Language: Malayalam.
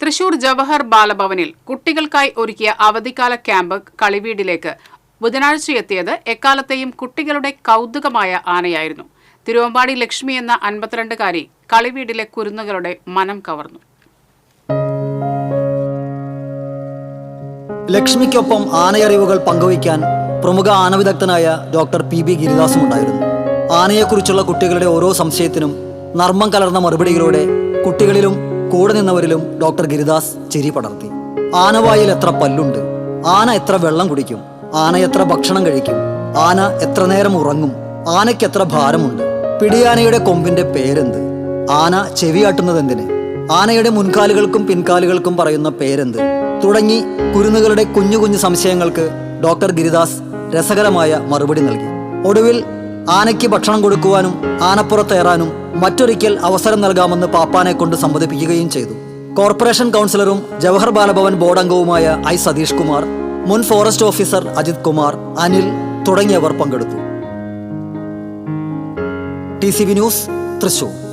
തൃശൂർ ജവഹർ ബാലഭവനിൽ കുട്ടികൾക്കായി ഒരുക്കിയ അവധിക്കാല ക്യാമ്പ് കളിവീടിലേക്ക് ബുധനാഴ്ചയെത്തിയത് എക്കാലത്തെയും കുട്ടികളുടെ കൗതുകമായ ആനയായിരുന്നു. തിരുവമ്പാടി ലക്ഷ്മി എന്ന അൻപത്തിരണ്ടുകാരി കളിവീടിലെ കുരുന്നുകളുടെ മനം കവർന്നു. ലക്ഷ്മിക്കൊപ്പം ആനയറിവുകൾ പങ്കുവയ്ക്കാൻ പ്രമുഖ ആനവിദഗ്ധനായ ഡോക്ടർ പി ബി ഗിരിദാസും ഉണ്ടായിരുന്നു. ആനയെക്കുറിച്ചുള്ള കുട്ടികളുടെ ഓരോ സംശയത്തിനും നർമ്മം കലർന്ന മറുപടികളോടെ കുട്ടികളിലും കൂടെ നിന്നവരിലും ഡോക്ടർ ഗിരിദാസ് ചിരി പടർത്തി. ആനവായിൽ എത്ര പല്ലുണ്ട്? ആന എത്ര വെള്ളം കുടിക്കും? ആന എത്ര ഭക്ഷണം കഴിക്കും? ആന എത്ര നേരം ഉറങ്ങും? ആനയ്ക്ക് എത്ര ഭാരമുണ്ട്? പിടിയാനയുടെ കൊമ്പിന്റെ പേരെന്ത്? ആന ചെവിയാട്ടുന്നത് എന്തിന് ആനയുടെ മുൻകാലുകൾക്കും പിൻകാലുകൾക്കും പറയുന്ന പേരെന്ത്? തുടങ്ങി കുരുന്നുകളുടെ കുഞ്ഞു കുഞ്ഞു സംശയങ്ങൾക്ക് ഡോക്ടർ ഗിരിദാസ് രസകരമായ മറുപടി നൽകി. ഒടുവിൽ ആനയ്ക്ക് ഭക്ഷണം കൊടുക്കുവാനും ആനപ്പുറത്തേറാനും മറ്റൊരിക്കൽ അവസരം നൽകാമെന്ന് പാപ്പാനെ കൊണ്ട് സമ്മതിപ്പിക്കുകയും ചെയ്തു. കോർപ്പറേഷൻ കൗൺസിലറും ജവഹർ ബാലഭവൻ ബോർഡ് അംഗവുമായ ഐ സതീഷ് കുമാർ മുൻ ഫോറസ്റ്റ് ഓഫീസർ അജിത് കുമാർ അനിൽ തുടങ്ങിയവർ പങ്കെടുത്തു. T C V news Thrissur.